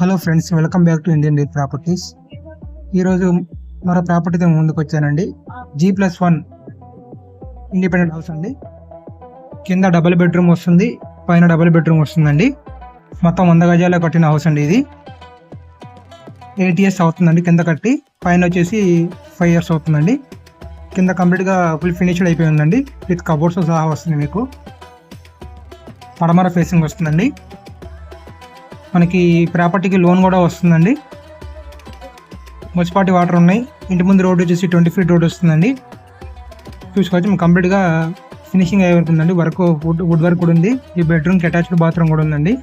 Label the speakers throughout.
Speaker 1: Hello friends welcome back to Indian deal properties. ఈరోజు మరో ప్రాపర్టీతో ముందుకు వచ్చానండి. G plus one independent house అండి. కింద డబుల్ బెడ్రూమ్ వస్తుంది పైన డబుల్ బెడ్రూమ్ వస్తుందండి. మొత్తం వంద గజాల్లో కట్టిన హౌస్ అండి ఇది. ఎయిట్ ఇయర్స్ అవుతుందండి కింద కట్టి పైన వచ్చేసి ఫైవ్ ఇయర్స్ అవుతుందండి. కింద కంప్లీట్గా ఫుల్ ఫినిష్డ్ అయిపోయి ఉందండి విత్ కబోర్డ్స్ సహా వస్తుంది మీకు. పడమర ఫేసింగ్ వస్తుందండి. మనకి ప్రాపర్టీకి లోన్ కూడా వస్తుందండి. మున్సిపాలిటీ వాటర్ ఉన్నాయి. ఇంటి ముందు రోడ్ వచ్చేసి ట్వంటీ ఫీట్ రోడ్ వస్తుందండి. చూసుకోవచ్చు కంప్లీట్గా ఫినిషింగ్ అయి ఉంటుందండి వర్క్ వుడ్ వుడ్ వర్క్ కూడా ఉంది. ఈ బెడ్రూమ్కి అటాచ్డ్ బాత్రూమ్ కూడా ఉందండి.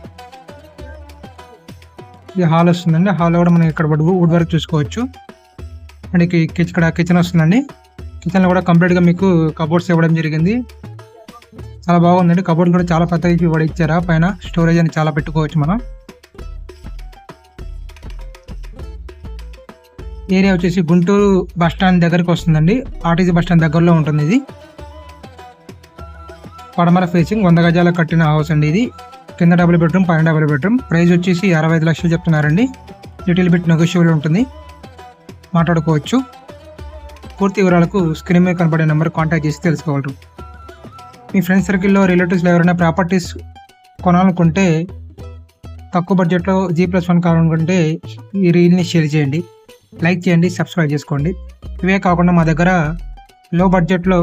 Speaker 1: ఈ హాల్ వస్తుందండి. హాల్ కూడా మనం ఇక్కడ వుడ్ వుడ్ వర్క్ చూసుకోవచ్చు. అండ్ ఇక్కడ కిచెన్ వస్తుందండి. కిచెన్లో కూడా కంప్లీట్గా మీకు కబోర్డ్స్ ఇవ్వడం జరిగింది. చాలా బాగుందండి. కబోర్డ్ కూడా చాలా పెద్దగా ఇవ్వడం ఇచ్చారా? పైన స్టోరేజ్ అని చాలా పెట్టుకోవచ్చు మనం. ఏరియా వచ్చేసి గుంటూరు బస్ స్టాండ్ దగ్గరికి వస్తుందండి. ఆర్టీసీ బస్ స్టాండ్ దగ్గరలో ఉంటుంది ఇది. పడమర ఫేసింగ్ వంద గజాల కట్టిన హౌస్ అండి ఇది. కింద డబుల్ బెడ్రూమ్ పైన డబుల్ బెడ్రూమ్ ప్రైస్ వచ్చేసి అరవై ఐదు లక్షలు చెప్తున్నారండి. లిటిల్ బిట్ నెగోషియబుల్ ఉంటుంది. మాట్లాడుకోవచ్చు. పూర్తి వివరాలకు స్క్రీన్ మీద కనబడే నెంబర్ కాంటాక్ట్ చేసి తెలుసుకోగలరు. మీ ఫ్రెండ్స్ సర్కిల్లో రిలేటివ్స్లో ఎవరైనా ప్రాపర్టీస్ కొనాలనుకుంటే తక్కువ బడ్జెట్లో జీ ప్లస్ వన్ కావాలనుకుంటే ఈ రీల్ని షేర్ చేయండి. లైక్ చేయండి సబ్స్క్రైబ్ చేసుకోండి. ఇవే కాకుండా మా దగ్గర లో బడ్జెట్లో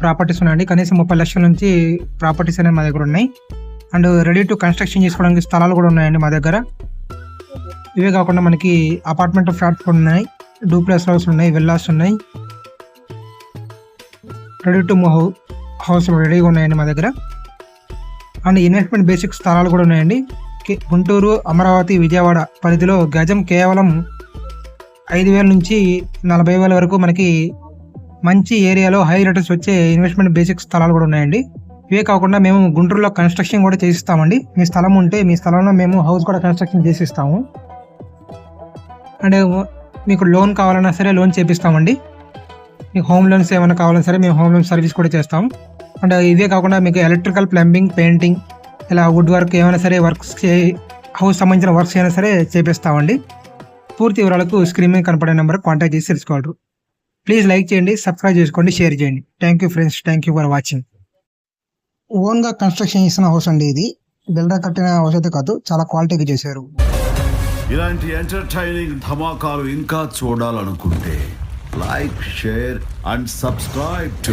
Speaker 1: ప్రాపర్టీస్ ఉన్నాయండి. కనీసం ముప్పై లక్షల నుంచి ప్రాపర్టీస్ అనేవి మా దగ్గర ఉన్నాయి. అండ్ రెడీ టు కన్స్ట్రక్షన్ చేసుకోవడానికి స్థలాలు కూడా ఉన్నాయండి మా దగ్గర. ఇవే కాకుండా మనకి అపార్ట్మెంట్ ఫ్లాట్స్ కూడా ఉన్నాయి. డూప్లెక్స్ హౌస్ ఉన్నాయి విల్లాస్ ఉన్నాయి. రెడీ టు మూవ్ హౌస్ రెడీగా ఉన్నాయండి మా దగ్గర. అండ్ ఇన్వెస్ట్మెంట్ బేసిక్ స్థలాలు కూడా ఉన్నాయండి. గుంటూరు అమరావతి విజయవాడ పరిధిలో గజం కేవలం ఐదు వేల నుంచి నలభై వేల వరకు మనకి మంచి ఏరియాలో హై రిటర్న్స్ వచ్చే ఇన్వెస్ట్మెంట్ బేసిక్ స్థలాలు కూడా ఉన్నాయండి. ఇవే కాకుండా మేము గుంటూరులో కన్స్ట్రక్షన్ కూడా చేసిస్తామండి. మీ స్థలం ఉంటే మీ స్థలంలో మేము హౌస్ కూడా కన్స్ట్రక్షన్ చేసిస్తాము. అండ్ మీకు లోన్ కావాలన్నా సరే లోన్ చేపిస్తామండి. మీకు హోమ్ లోన్స్ ఏమైనా కావాలన్నా సరే మేము హోమ్ లోన్ సర్వీస్ కూడా చేస్తాం. అండ్ ఇవే కాకుండా మీకు ఎలక్ట్రికల్ ప్లంబింగ్ పెయింటింగ్ ఇలా వుడ్ వర్క్ ఏమైనా సరే వర్క్స్ చే హౌస్ సంబంధించిన వర్క్స్ అయినా సరే చేపిస్తామండి. పూర్తి వివరాలకు స్క్రీన్ మీద కనపడే నెంబర్ కాంటాక్ట్ చేసి తెలుసుకోగలరు. ప్లీజ్ లైక్ చేయండి సబ్స్క్రైబ్ చేసుకోండి షేర్ చేయండి. Thank you friends thank you for watching ఓన్గా కన్స్ట్రక్షన్ చేసిన హౌస్ అండి ఇది. బిల్డర్ కట్టిన హౌస్ అయితే కాదు చాలా క్వాలిటీగా చేశారు.
Speaker 2: ఇలాంటి ఎంటర్టైనింగ్ ధమాకాలు ఇంకా చూడాలనుకుంటే like share and subscribe to